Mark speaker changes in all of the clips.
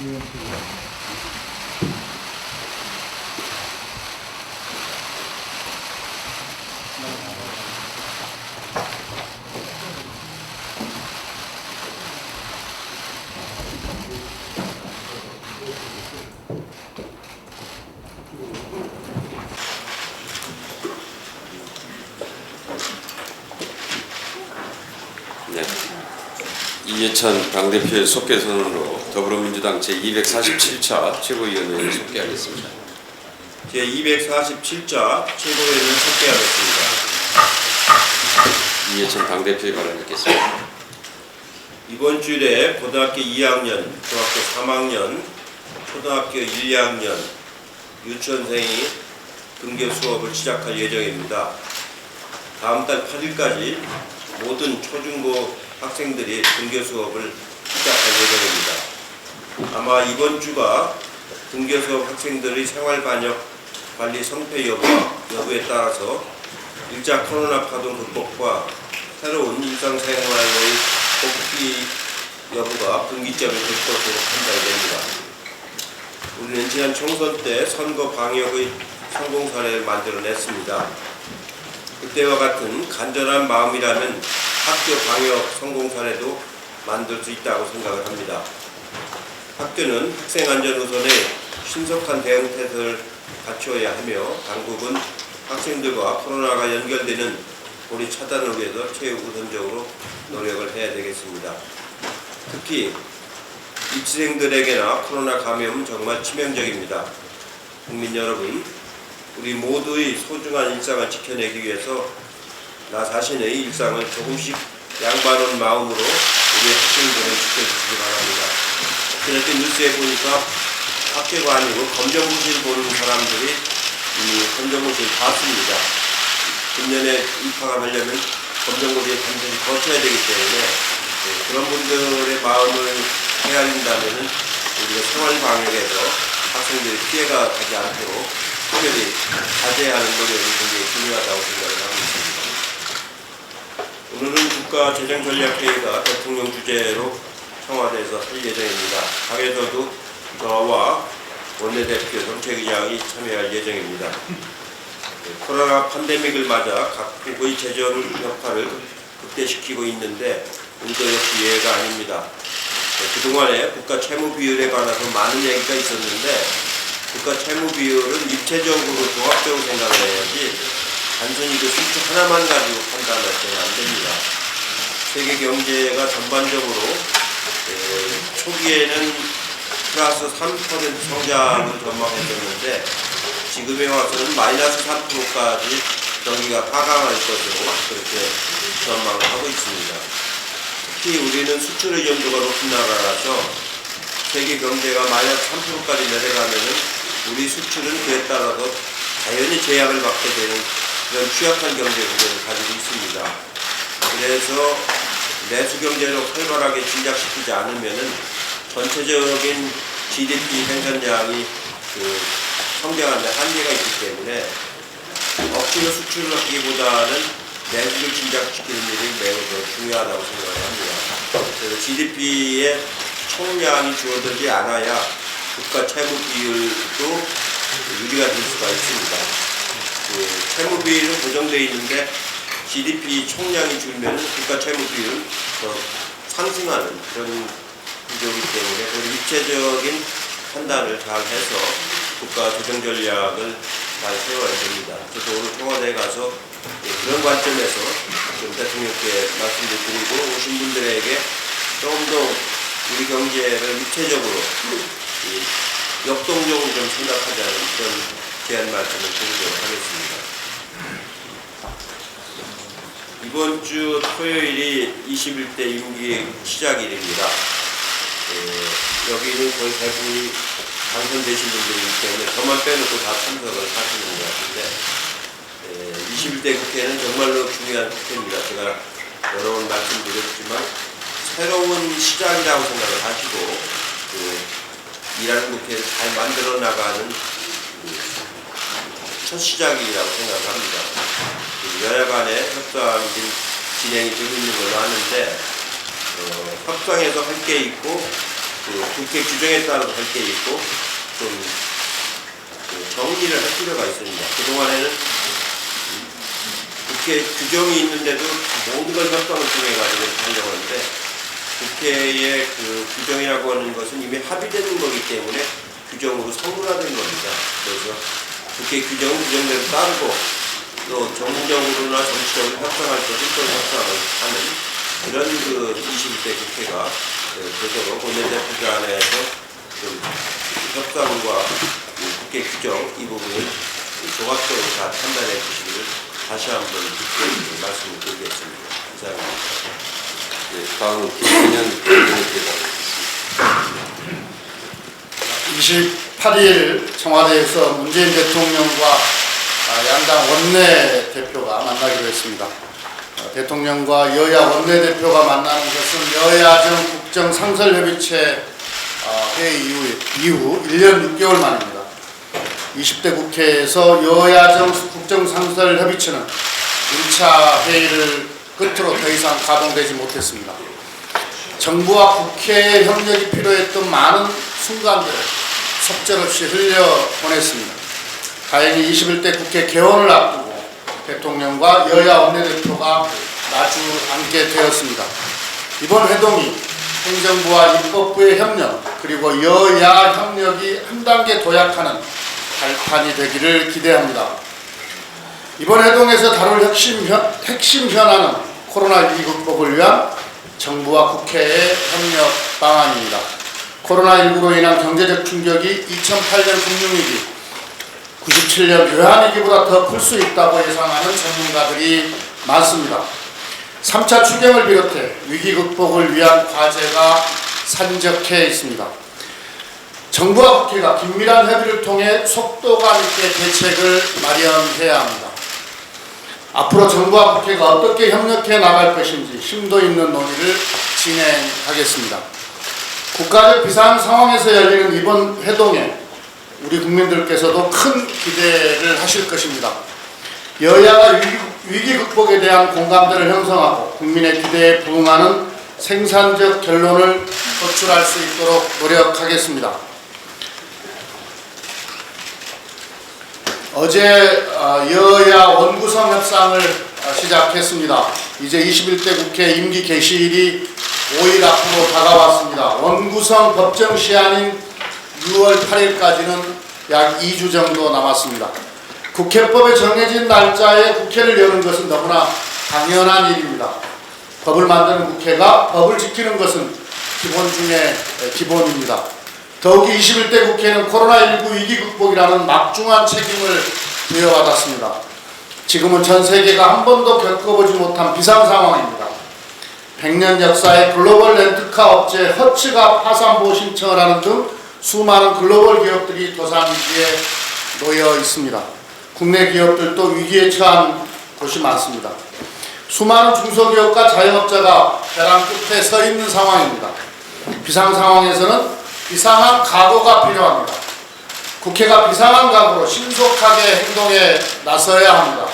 Speaker 1: 네. 이해찬 당대표의 속개 선언으로 더불어민주당 제247차 최고위원회를 속개하겠습니다.
Speaker 2: 제247자 최고위원을 속개하겠습니다.
Speaker 1: 이해찬 당대표의 발언 듣겠습니다.
Speaker 2: 이번 주일에 고등학교 2학년, 중학교 3학년, 초등학교 1, 2학년 유치원생이 등교 수업을 시작할 예정입니다. 다음 달 8일까지 모든 초중고 학생들이 등교 수업을 시작할 예정입니다. 아마 이번 주가 등교 수업 학생들의 생활 반역 관리 성패 여부와 여부에 따라서 일자 코로나 파동 극복과 새로운 일상 생활의 복귀 여부가 분기점이 될 것으로 판단이 됩니다. 우리는 지난 총선 때 선거 방역의 성공 사례를 만들어냈습니다. 그때와 같은 간절한 마음이라면 학교 방역 성공 사례도 만들 수 있다고 생각을 합니다. 학교는 학생 안전 우선에 신속한 대응 태세를 갖추어야 하며 당국은 학생들과 코로나가 연결되는 고리 차단을 위해서 최우선적으로 노력을 해야 되겠습니다. 특히 입시생들에게나 코로나 감염은 정말 치명적입니다. 국민 여러분, 우리 모두의 소중한 일상을 지켜내기 위해서 나 자신의 일상을 조금씩 양반한 마음으로 우리 학생들을 지켜주시기 바랍니다. 그저께 뉴스에 보니까 학교가 아니고 검정고시를 보는 사람들이 이미 검정고시를 봤습니다. 금년에 입학을 하려면 검정고시에 반드시 거쳐야 되기 때문에 네, 그런 분들의 마음을 헤아린다면 우리가 생활 방역에서 학생들이 피해가 가지 않도록 특별히 자제하는 노력이 굉장히 중요하다고 생각을 하고 있습니다. 오늘은 국가재정전략회의가 대통령 주재로 청와대에서 할 예정입니다. 당에서도 저와 원내대표 정책위장이 참여할 예정입니다. 네, 코로나 팬데믹을 맞아 각국의 재정 역할을 극대시키고 있는데 우리도 역시 예외가 아닙니다. 네, 그동안에 국가 채무 비율에 관해서 많은 얘기가 있었는데 국가 채무 비율은 입체적으로 종합적으로 생각을 해야지 단순히 그 수치 하나만 가지고 판단하시면 안 됩니다. 세계 경제가 전반적으로 에, 초기에는 플러스 3% 성장을 전망했었는데 지금에 와서는 마이너스 3%까지 경기가 하강할 것으로 그렇게 전망을 하고 있습니다. 특히 우리는 수출 의존도가 높은 나라라서 세계 경제가 마이너스 3%까지 내려가면은 우리 수출은 그에 따라서 자연히 제약을 받게 되는 그런 취약한 경제 구조를 가지고 있습니다. 그래서 내수 경제를 활발하게 진작시키지 않으면은 전체적인 GDP 생산량이 그 성장하는데 한계가 있기 때문에 억지로 수출을 하기보다는 내수를 진작시키는 일이 매우 더 중요하다고 생각을 합니다. 그래서 GDP의 총량이 줄어들지 않아야 국가 채무 비율도 유지가 될 수가 있습니다. 그 채무 비율은 고정되어 있는데 GDP 총량이 줄면 국가 채무 비율은 더 상승하는 그런 구조이기 때문에 그 입체적인 판단을 잘 해서 국가 재정 전략을 잘 세워야 됩니다. 저도 오늘 청와대에 가서 예, 그런 관점에서 좀 대통령께 말씀을 드리고 오신 분들에게 조금 더 우리 경제를 입체적으로 이 역동적으로 좀 생각하자는 그런 제안 말씀을 드리도록 하겠습니다. 이번 주 토요일이 21대 임기 시작일입니다. 예, 여기는 거의 대부분이 당선되신 분들이기 때문에 저만 빼놓고 다 참석을 하시는 것 같은데 예, 21대 국회는 정말로 중요한 국회입니다. 제가 여러 번 말씀드렸지만 새로운 시작이라고 생각을 하시고 그 일하는 국회를 잘 만들어 나가는 그 첫 시작이라고 생각을 합니다. 그 여야 간의 협상이 진행이 되고 있는 걸로 아는데 어, 협상에서 할 게 있고 그 국회 규정에 따라서 할 게 있고 좀 그 정리를 할 필요가 있습니다. 그동안에는 국회 규정이 있는데도 모든 걸 협상을 통해 가지고 하려고 하는데 국회의 그 규정이라고 하는 것은 이미 합의되는 거기 때문에 규정으로 성문화된 겁니다. 그래서 국회 규정 규정대로 따르고 또 정무적으로나 정치적으로 협상할 때 힘들게 협상을 하는 이런 그 21대 국회가 네, 되도록 원내대표제 안에서 좀 협상과 그 국회 규정 이 부분을 조각적으로 다 판단해 주시기를 다시 한번 네, 말씀을 드리겠습니다. 감사합니다.
Speaker 1: 네, 다음은 김현
Speaker 3: 대표입니다. 8일 청와대에서 문재인 대통령과 아, 양당 원내 대표가 만나기로 했습니다. 어, 대통령과 여야 원내 대표가 만나는 것은 여야정 국정 상설협의체 어, 회의 이후, 1년 6개월 만입니다. 20대 국회에서 여야정 국정 상설협의체는 1차 회의를 끝으로 더 이상 가동되지 못했습니다. 정부와 국회의 협력이 필요했던 많은 순간들을 속절없이 흘려 보냈습니다. 다행히 21대 국회 개원을 앞두고 대통령과 여야 원내대표가 마주 앉게 되었습니다. 이번 회동이 행정부와 입법부의 협력 그리고 여야 협력이 한 단계 도약하는 발판이 되기를 기대합니다. 이번 회동에서 다룰 핵심, 현, 핵심 현안은 코로나19 극복을 위한 정부와 국회의 협력 방안입니다. 코로나19로 인한 경제적 충격이 2008년 금융위기, 97년 외환위기보다 더 클 수 있다고 예상하는 전문가들이 많습니다. 3차 추경을 비롯해 위기 극복을 위한 과제가 산적해 있습니다. 정부와 국회가 긴밀한 협의를 통해 속도감 있게 대책을 마련해야 합니다. 앞으로 정부와 국회가 어떻게 협력해 나갈 것인지 심도 있는 논의를 진행하겠습니다. 국가적 비상 상황에서 열리는 이번 회동에 우리 국민들께서도 큰 기대를 하실 것입니다. 여야가 위기, 위기 극복에 대한 공감대를 형성하고 국민의 기대에 부응하는 생산적 결론을 도출할 수 있도록 노력하겠습니다. 어제 어, 여야 원구성 협상을 어, 시작했습니다. 이제 21대 국회 임기 개시일이 5일 앞으로 다가왔습니다. 원구성 법정 시한인 6월 8일까지는 약 2주 정도 남았습니다. 국회법에 정해진 날짜에 국회를 여는 것은 너무나 당연한 일입니다. 법을 만드는 국회가 법을 지키는 것은 기본 중에 기본입니다. 더욱이 21대 국회는 코로나19 위기 극복이라는 막중한 책임을 부여받았습니다. 지금은 전 세계가 한 번도 겪어보지 못한 비상 상황입니다. 100년 역사의 글로벌 렌트카 업체 허츠가 파산보호 신청을 하는 등 수많은 글로벌 기업들이 도산 위기에 놓여 있습니다. 국내 기업들도 위기에 처한 곳이 많습니다. 수많은 중소기업과 자영업자가 벼랑 끝에 서 있는 상황입니다. 비상 상황에서는 비상한 각오가 필요합니다. 국회가 비상한 각오로 신속하게 행동에 나서야 합니다.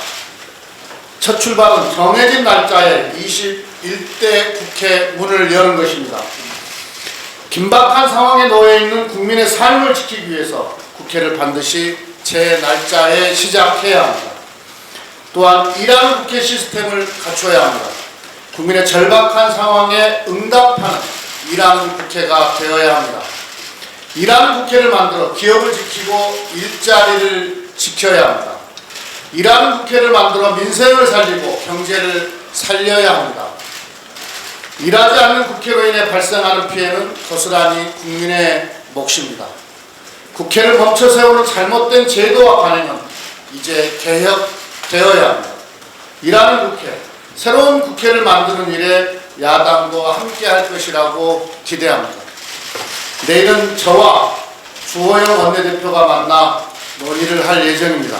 Speaker 3: 첫 출발은 정해진 날짜에 21대 국회 문을 여는 것입니다. 긴박한 상황에 놓여 있는 국민의 삶을 지키기 위해서 국회를 반드시 제 날짜에 시작해야 합니다. 또한 일하는 국회 시스템을 갖춰야 합니다. 국민의 절박한 상황에 응답하는 일하는 국회가 되어야 합니다. 일하는 국회를 만들어 기업을 지키고 일자리를 지켜야 합니다. 일하는 국회를 만들어 민생을 살리고 경제를 살려야 합니다. 일하지 않는 국회로 인해 발생하는 피해는 고스란히 국민의 몫입니다. 국회를 멈춰 세우는 잘못된 제도와 관행은 이제 개혁되어야 합니다. 일하는 국회, 새로운 국회를 만드는 일에 야당도 함께 할 것이라고 기대합니다. 내일은 저와 주호영 원내대표가 만나 논의를 할 예정입니다.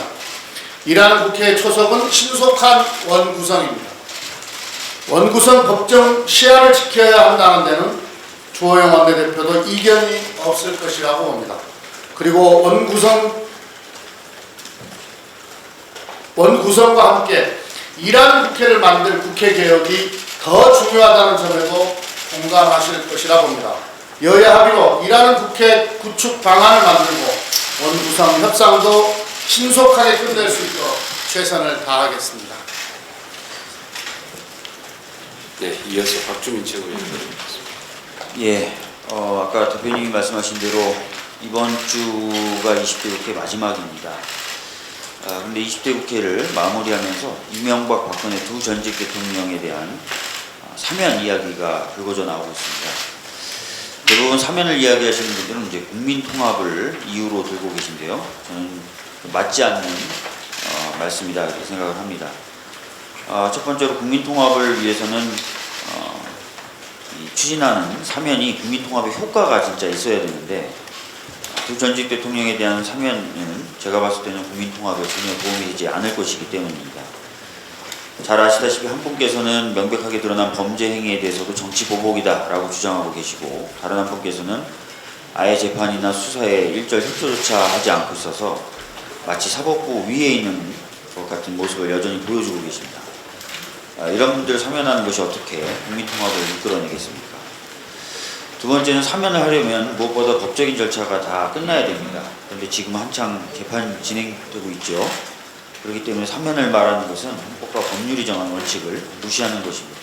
Speaker 3: 일하는 국회의 초석은 신속한 원구성입니다. 원구성 법정 시한을 지켜야 한다는 데는 주호영 원내대표도 이견이 없을 것이라고 봅니다. 그리고 원구성 원구성과 함께 일하는 국회를 만들 국회 개혁이 더 중요하다는 점에도 공감하실 것이라 봅니다. 여야 합의로 일하는 국회 구축 방안을 만들고 원구성 협상도 신속하게 끝낼 수 있도록 최선을 다하겠습니다.
Speaker 1: 네, 이어서 박주민 최고위원 드리겠습니다.
Speaker 4: 예, 어, 아까 대표님이 말씀하신 대로 이번 주가 20대 국회 마지막입니다. 아, 근데 20대 국회를 마무리하면서 이명박 박근혜 두 전직 대통령에 대한 아, 사면 이야기가 불거져 나오고 있습니다. 대부분 사면을 이야기하시는 분들은 이제 국민 통합을 이유로 들고 계신데요. 저는 맞지 않는 어, 말씀이다 이렇게 생각을 합니다. 아, 첫 번째로 국민 통합을 위해서는 어, 이 추진하는 사면이 국민 통합의 효과가 진짜 있어야 되는데 두 전직 대통령에 대한 사면은 제가 봤을 때는 국민 통합에 전혀 도움이 되지 않을 것이기 때문입니다. 잘 아시다시피 한 분께서는 명백하게 드러난 범죄 행위에 대해서도 정치 보복이다라고 주장하고 계시고 다른 한 분께서는 아예 재판이나 수사에 일절 협조조차 하지 않고 있어서 마치 사법부 위에 있는 것 같은 모습을 여전히 보여주고 계십니다. 아, 이런 분들을 사면하는 것이 어떻게 국민통합을 이끌어내겠습니까? 두 번째는 사면을 하려면 무엇보다 법적인 절차가 다 끝나야 됩니다. 그런데 지금 한창 재판 진행되고 있죠. 그렇기 때문에 사면을 말하는 것은 헌법과 법률이 정한 원칙을 무시하는 것입니다.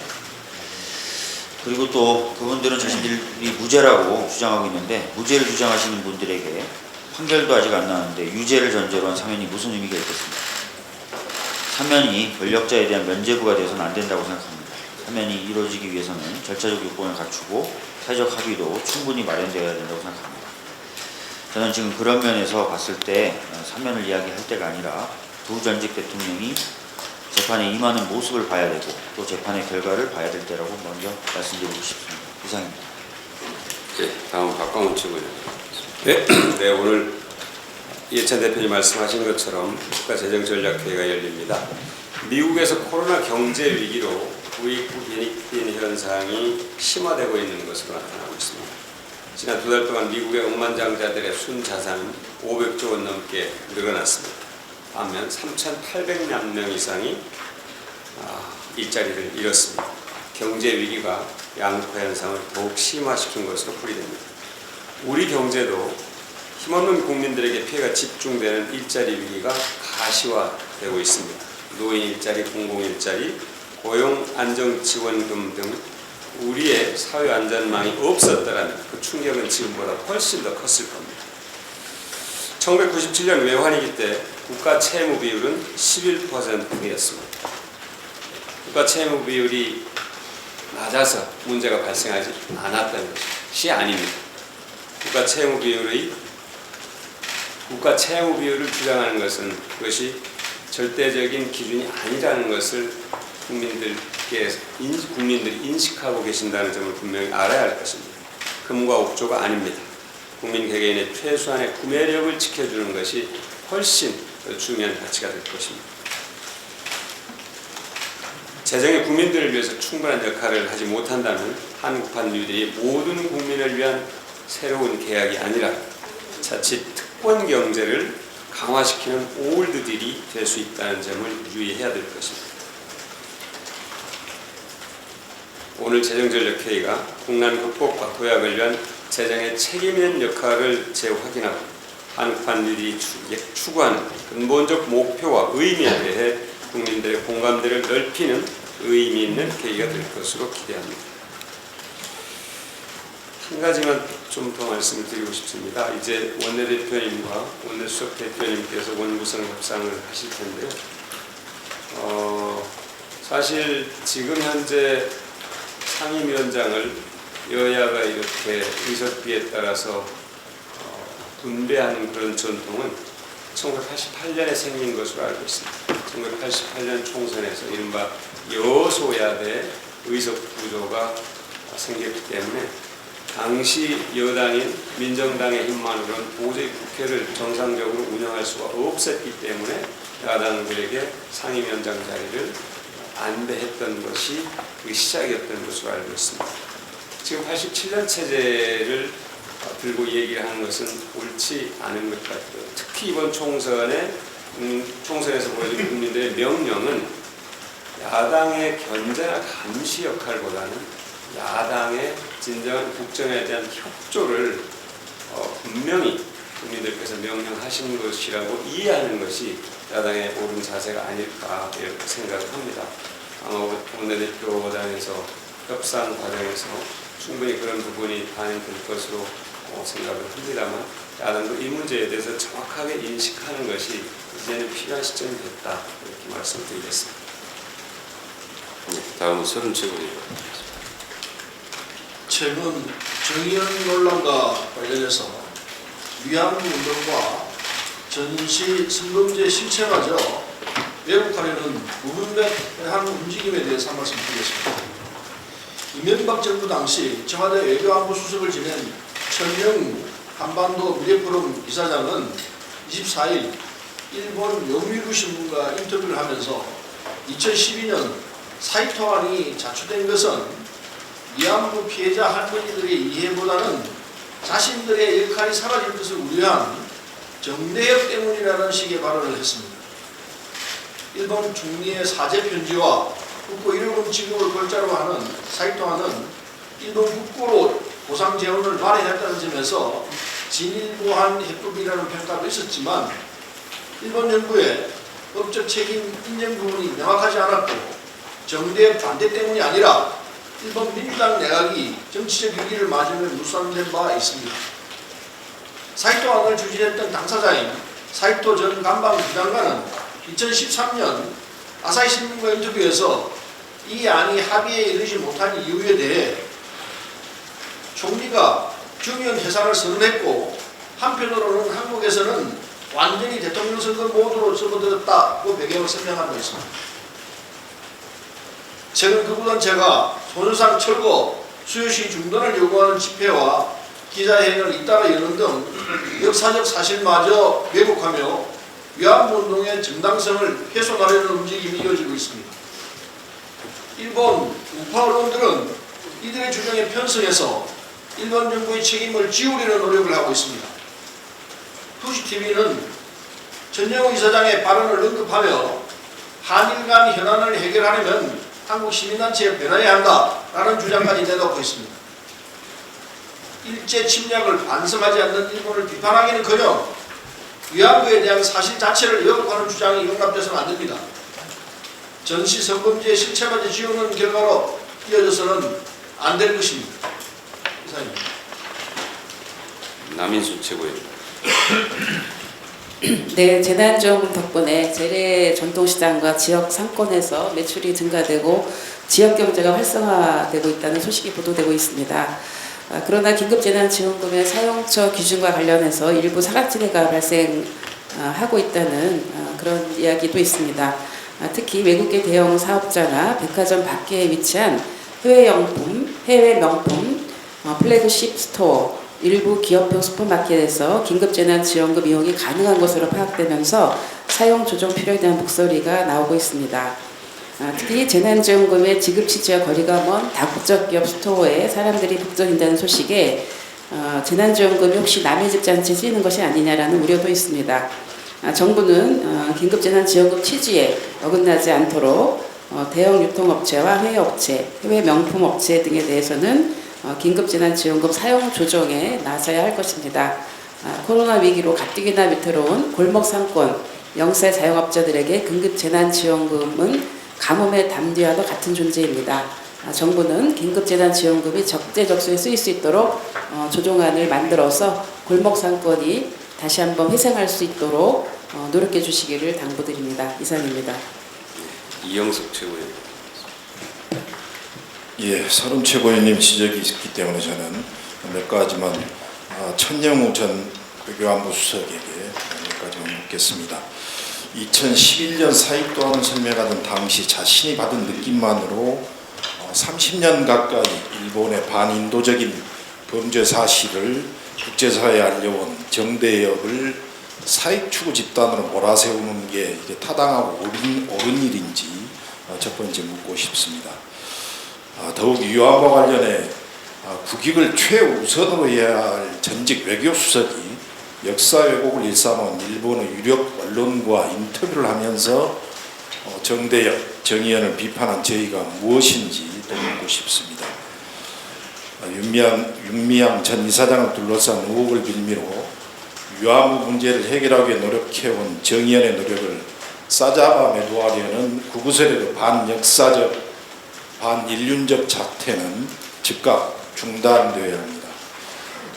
Speaker 4: 그리고 또 그분들은 자신들이 무죄라고 주장하고 있는데 무죄를 주장하시는 분들에게 판결도 아직 안 나왔는데 유죄를 전제로 한 사면이 무슨 의미가 있겠습니까? 사면이 권력자에 대한 면죄부가 되어서는 안 된다고 생각합니다. 사면이 이루어지기 위해서는 절차적 요건을 갖추고 사회적 합의도 충분히 마련되어야 된다고 생각합니다. 저는 지금 그런 면에서 봤을 때 어, 사면을 이야기할 때가 아니라 두 전직 대통령이 재판에 임하는 모습을 봐야 되고 또 재판의 결과를 봐야 될 때라고 먼저 말씀드리고 싶습니다. 이상입니다.
Speaker 1: 네, 다음 박광훈 드리겠습니다.
Speaker 5: 네, 네 오늘 이해찬 대표님 말씀하신 것처럼 국가재정전략회의가 열립니다. 미국에서 코로나 경제 위기로 부익부 빈익빈 현상이 심화되고 있는 것으로 나타나고 있습니다. 지난 두 달 동안 미국의 억만장자들의 순자산은 500조 원 넘게 늘어났습니다. 반면 3,800만 명 이상이 아, 일자리를 잃었습니다. 경제 위기가 양극화 현상을 더욱 심화시킨 것으로 풀이됩니다. 우리 경제도 힘없는 국민들에게 피해가 집중되는 일자리 위기가 가시화되고 있습니다. 노인 일자리, 공공 일자리, 고용 안정 지원금 등 우리의 사회 안전망이 없었다면 그 충격은 지금보다 훨씬 더 컸을 겁니다. 1997년 외환위기 때 국가 채무 비율은 11%였습니다. 국가 채무 비율이 낮아서 문제가 발생하지 않았다는 것이 아닙니다. 국가 채무 비율의 국가 채무 비율을 주장하는 것은 그것이 절대적인 기준이 아니라는 것을 국민들께 인, 국민들이 인식하고 계신다는 점을 분명히 알아야 할 것입니다. 금과 옥조가 아닙니다. 국민 개개인의 최소한의 구매력을 지켜주는 것이 훨씬 더 중요한 가치가 될 것입니다. 재정의 국민들을 위해서 충분한 역할을 하지 못한다면 한국판 뉴딜이 모든 국민을 위한 새로운 계약이 아니라 자칫 특권 경제를 강화시키는 올드 딜이 될 수 있다는 점을 유의해야 될 것입니다. 오늘 재정전략회의가 국난 극복과 도약을 위한 재정의 책임 있는 역할을 재확인하고 뉴딜이 추- 추구하는 근본적 목표와 의미에 대해 국민들의 공감대를 넓히는 의미 있는 계기가 될 것으로 기대합니다. 한 가지만 좀 더 말씀을 드리고 싶습니다. 이제 원내대표님과 원내수석 대표님께서 원구성 협상을 하실 텐데요. 어, 사실 지금 현재 상임위원장을 여야가 이렇게 의석비에 따라서 어, 분배하는 그런 전통은 1988년에 생긴 것으로 알고 있습니다. 1988년 총선에서 이른바 여소야대 의석 구조가 생겼기 때문에 당시 여당인 민정당의 힘만으로는 도저히 국회를 정상적으로 운영할 수가 없었기 때문에 야당들에게 상임위원장 자리를 안배했던 것이 그 시작이었던 것으로 알고 있습니다. 지금 87년 체제를 들고 얘기를 하는 것은 옳지 않은 것 같고요. 특히 이번 총선에 음, 총선에서 보여준 국민들의 명령은 야당의 견제나 감시 역할보다는 야당의 진정한 국정에 대한 협조를 어, 분명히 국민들께서 명령하신 것이라고 이해하는 것이 야당의 옳은 자세가 아닐까 이렇게 생각을 합니다. 아마 원내대표단에서 협상 과정에서 충분히 그런 부분이 반영될 것으로 어, 생각을 합니다만 야당도 이 문제에 대해서 정확하게 인식하는 것이 이제는 필요한 시점이 됐다 이렇게 말씀드리겠습니다.
Speaker 1: 네, 다음은 서른 최고위원.
Speaker 6: 최근 정의연 논란과 관련해서 위안부 운동과 전시 성범죄 실체마저 왜곡하려는 무분별한 움직임에 대해서 한 말씀 드리겠습니다. 이명박 정부 당시 청와대 외교안보 수석을 지낸 천영우 한반도 미래포럼 이사장은 24일 일본 요미우리 신문과 인터뷰를 하면서 2012년 사이토안이 자초된 것은 위안부 피해자 할머니들의 이해보다는 자신들의 역할이 사라질 것을 우려한 정대협 때문이라는 식의 발언을 했습니다. 일본 총리의 사죄 편지와 국고 1금 지급을 골자로 하는 사이토하는 일본 국고로 보상 재원을 마련했다는 점에서 진일보한 해법이라는 평가도 있었지만 일본 정부의 법적 책임 인정 부분이 명확하지 않았고 정대협 반대 때문이 아니라 일본 민주당 내각이 정치적 위기를 맞으며 무산된 바 있습니다. 사이토안을 추진했던 당사자인 사이토 전 간방 부장관은 2013년 아사히 신문과 인터뷰에서 이 안이 합의에 이르지 못한 이유에 대해 총리가 중요한 해산을 선언했고 한편으로는 한국에서는 완전히 대통령 선거 모드로 접어들었다고 배경을 설명한 바 있습니다. 최근 그보단 제가 손해상 철거, 수요시 중단을 요구하는 집회와 기자회견을 잇따라 여는 등 역사적 사실마저 왜곡하며 위안부 운동의 정당성을 훼손하려는 움직임이 이어지고 있습니다. 일본 우파 언론들은 이들의 주장에 편성해서 일본 정부의 책임을 지우려는 노력을 하고 있습니다. 투시TV는 전영우 이사장의 발언을 언급하며 한일 간 현안을 해결하려면 한국 시민단체에 변화해야 한다라는 주장까지 내놓고 있습니다. 일제 침략을 반성하지 않는 일본을 비판하기는커녕 위안부에 대한 사실 자체를 왜곡하는 주장이 용납돼서는 안 됩니다. 전시 성범죄의 실체마저 지우는 결과로 이어져서는 안 될 것입니다.
Speaker 1: 남인순 최고위원.
Speaker 7: 네, 재난지원금 덕분에 재래 전통시장과 지역 상권에서 매출이 증가되고 지역 경제가 활성화되고 있다는 소식이 보도되고 있습니다. 아, 그러나 긴급재난지원금의 사용처 기준과 관련해서 일부 사각지대가 발생하고 있다는 아, 그런 이야기도 있습니다. 아, 특히 외국계 대형 사업자나 백화점 밖에 위치한 해외용품, 해외 명품, 어, 플래그십 스토어, 일부 기업형 슈퍼마켓에서 긴급재난지원금 이용이 가능한 것으로 파악되면서 사용 조정 필요에 대한 목소리가 나오고 있습니다. 아, 특히 재난지원금의 지급 취지와 거리가 먼 다국적 기업 스토어에 사람들이 북적인다는 소식에 어, 재난지원금이 혹시 남의 집 잔치에 쓰이는 것이 아니냐라는 우려도 있습니다. 아, 정부는 어, 긴급재난지원금 취지에 어긋나지 않도록 어, 대형 유통업체와 해외업체, 해외 명품업체 등에 대해서는 어, 긴급재난지원금 사용 조정에 나서야 할 것입니다. 아, 코로나 위기로 가뜩이나 위태로운 골목 상권, 영세 자영업자들에게 긴급재난지원금은 가뭄의 담비와도 같은 존재입니다. 아, 정부는 긴급재난지원금이 적재적소에 쓰일 수 있도록 어, 조정안을 만들어서 골목 상권이 다시 한번 회생할 수 있도록 어, 노력해 주시기를 당부드립니다. 이상입니다.
Speaker 1: 이영석 최고위원.
Speaker 8: 예, 서른 최고위원님 지적이 있기 때문에 저는 몇 가지만 아, 천영우 전 외교안보 수석에게 몇 가지만 묻겠습니다. 2011년 사익도하는 설명하던 당시 자신이 받은 느낌만으로 어, 30년 가까이 일본의 반인도적인 범죄 사실을 국제사회에 알려온 정대협을 사익 추구 집단으로 몰아세우는 게 타당하고 옳은, 옳은 일인지 어, 첫 번째 묻고 싶습니다. 아, 더욱 위안과 관련해 아, 국익을 최우선으로 해야 할 전직 외교수석이 역사 왜곡을 일삼은 일본의 유력 언론과 인터뷰를 하면서 어, 정대협, 정의연을 비판한 저희가 무엇인지 또 묻고 싶습니다. 어, 윤미향, 윤미향 전 이사장을 둘러싼 의혹을 빌미로 위안부 문제를 해결하기 노력해온 정의연의 노력을 싸잡아 매도하려는 구구설의 반역사적, 반인륜적 작태는 즉각 중단되어야 합니다.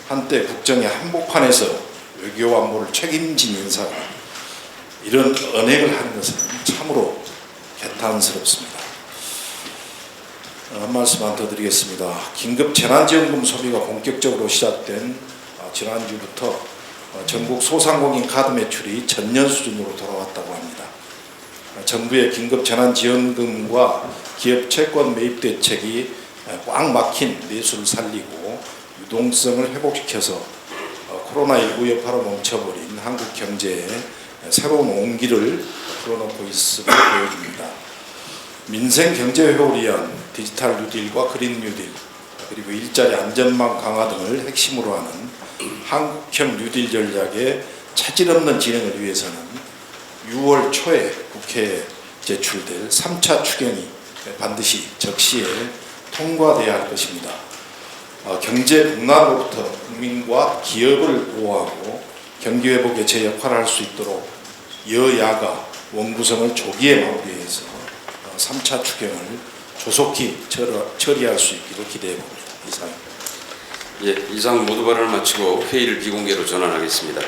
Speaker 8: 한때 국정의 한복판에서 외교 안보를 책임진 인사가 이런 언행을 하는 것은 참으로 개탄스럽습니다. 어, 한 말씀만 더 드리겠습니다. 긴급 재난지원금 소비가 본격적으로 시작된 어, 지난주부터 어, 전국 소상공인 카드 매출이 전년 수준으로 돌아왔다고 합니다. 어, 정부의 긴급 재난 지원금과 기업 채권 매입 대책이 어, 꽉 막힌 내수를 살리고 유동성을 회복시켜서 어, 코로나19 여파로 멈춰버린 한국 경제에 새로운 온기를 불어넣고 있음을 보여줍니다. 민생 경제 회복을 위한 디지털 뉴딜과 그린 뉴딜 그리고 일자리 안전망 강화 등을 핵심으로 하는 한국형 뉴딜 전략의 차질 없는 진행을 위해서는 6월 초에 국회에 제출될 3차 추경이 반드시 적시에 통과돼야 할 것입니다. 어, 경제 분란으로부터 국민과 기업을 보호하고 경기 회복에 제 역할을 할 수 있도록 여야가 원구성을 조기에 마무리해서 어, 3차 추경을 조속히 처리- 처리할 수 있기를 기대해 봅니다. 이상.
Speaker 1: 예, 이상 모두 발언을 마치고 회의를 비공개로 전환하겠습니다.